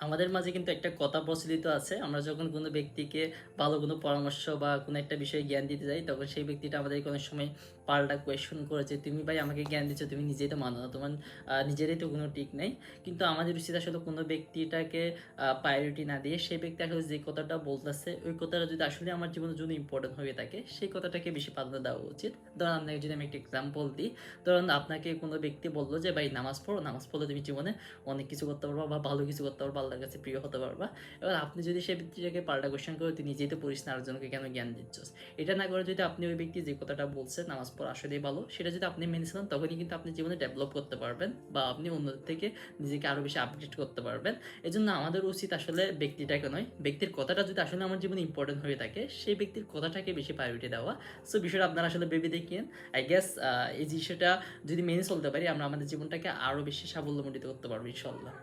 আমাদের মাঝে কিন্তু একটা কথা প্রচলিত আছে। আমরা যখন কোনো ব্যক্তিকে ভালো কোনো পরামর্শ বা কোনো একটা বিষয়ে জ্ঞান দিতে যাই, তখন সেই ব্যক্তিটা আমাদের কোনো সময় পাল্টা কোয়েশন করেছে তুমি ভাই আমাকে জ্ঞান দিচ্ছ, তুমি নিজেই তো মানো না, তোমার নিজেরই তো কোনো ঠিক নেই। কিন্তু আমাদের উচিত আসলে কোনো ব্যক্তিটাকে প্রায়োরিটি না দিয়ে সেই ব্যক্তি আসলে যে কথাটা বলতেছে, ওই কথাটা যদি আসলে আমার জীবনের জন্য ইম্পর্টেন্ট হয়ে থাকে, সেই কথাটাকে বেশি প্রাধান্য দেওয়া উচিত। ধরুন আপনাকে যদি আমি একটা এক্সাম্পল দিই, ধরুন আপনাকে কোনো ব্যক্তি বলল যে, ভাই নামাজ পড়ো, নামাজ পড়লে তুমি জীবনে অনেক কিছু করতে পারব বা ভালো কিছু করতে পারবা আল্লাহর কাছে প্রিয় হতে পারবা। এবার আপনি যদি সেই ব্যক্তিটাকে পাল্টা কোয়েশ্চেন করে তুই নিজেই তো পড়িস না, আরেকজনকে কেন জ্ঞান দিচ্ছস? এটা না করে যদি আপনি ওই ব্যক্তি যে কথাটা বলছে নামাজ পড়া আসলেই ভালো। সেটা যদি আপনি মেনে চলেন তখনই কিন্তু আপনি জীবনে ডেভেলপ করতে পারবেন বা আপনি অন্যদের থেকে নিজেকে আরও বেশি আপডেট করতে পারবেন। এই জন্য আমাদের উচিত আসলে ব্যক্তিটাকে নয়, ব্যক্তির কথাটা যদি আসলে আমার জীবনে ইম্পর্টেন্ট হয়ে থাকে, সেই ব্যক্তির কথাটাকে বেশি প্রায়োরিটি দেওয়া। সো বিষয়টা আপনারা আসলে ভেবে দেখিয়েন। আই গেস এই জিনিসটা যদি মেনে চলতে পারি, আমরা আমাদের জীবনটাকে আরও বেশি সাফল্যমণ্ডিত করতে পারব ইনশাল্লাহ